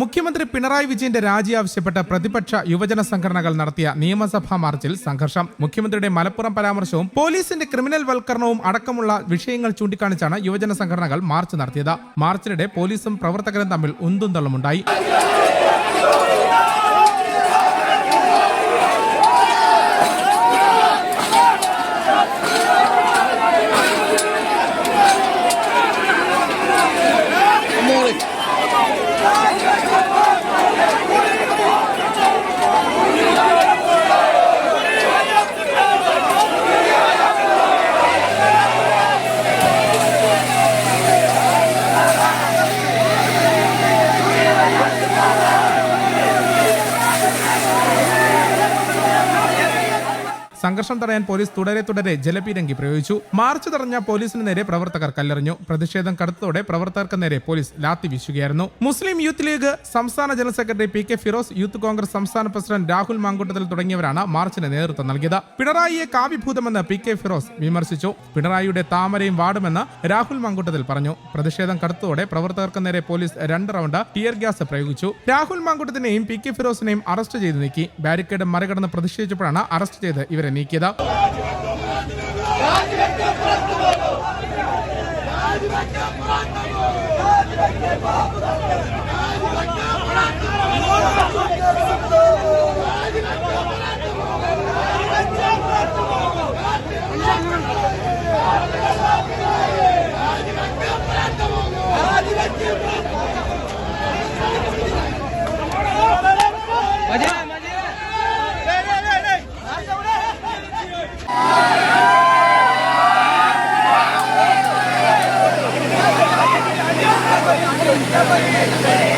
മുഖ്യമന്ത്രി പിണറായി വിജയന്റെ രാജി ആവശ്യപ്പെട്ട് പ്രതിപക്ഷ യുവജന സംഘടനകൾ നടത്തിയ നിയമസഭാ മാർച്ചിൽ സംഘർഷം. മുഖ്യമന്ത്രിയുടെ മലപ്പുറം പരാമർശവും പോലീസിന്റെ ക്രിമിനൽ വൽക്കരണവും അടക്കമുള്ള വിഷയങ്ങൾ ചൂണ്ടിക്കാണിച്ചാണ് യുവജന സംഘടനകൾ മാർച്ച് നടത്തിയത്. മാർച്ചിനിടെ പോലീസും പ്രവർത്തകരും തമ്മിൽ ഉന്തും സംഘർഷം തടയാൻ പോലീസ് തുടരെ തുടരെ ജലപീരങ്കി പ്രയോഗിച്ചു. മാർച്ച് തടഞ്ഞ പോലീസിന് നേരെ പ്രവർത്തകർ കല്ലെറിഞ്ഞു. പ്രതിഷേധം കടുത്തതോടെ പ്രവർത്തകർക്ക് നേരെ പോലീസ് ലാത്തി വീശുകയായിരുന്നു. മുസ്ലിം യൂത്ത് ലീഗ് സംസ്ഥാന general secretary P K Firoz youth Congress സംസ്ഥാന പ്രസിഡന്റ് രാഹുൽ മാങ്കൂട്ടത്തിൽ തുടങ്ങിയവരാണ് മാർച്ചിന് നേതൃത്വം നൽകിയത്. പിണറായിയെ കാവ്യഭൂതമെന്ന് പി കെ ഫിറോസ് വിമർശിച്ചു. പിണറായിയുടെ താമരയും വാടുമെന്ന് രാഹുൽ മാങ്കൂട്ടത്തിൽ പറഞ്ഞു. പ്രതിഷേധം കടുത്തതോടെ പ്രവർത്തകർക്ക് നേരെ പോലീസ് രണ്ട് റൗണ്ട് ടിയർ ഗ്യാസ് പ്രയോഗിച്ചു. രാഹുൽ മാങ്കൂട്ടത്തിനെയും പി കെ ഫിറോസിനെയും അറസ്റ്റ് ചെയ്ത് നീക്കി. ബാരിക്കേഡ് മറികടന്ന് പ്രതിഷേധിച്ചപ്പോഴാണ് അറസ്റ്റ് ചെയ്ത് ഇവരെ നീക്കിയത് Tamo aí,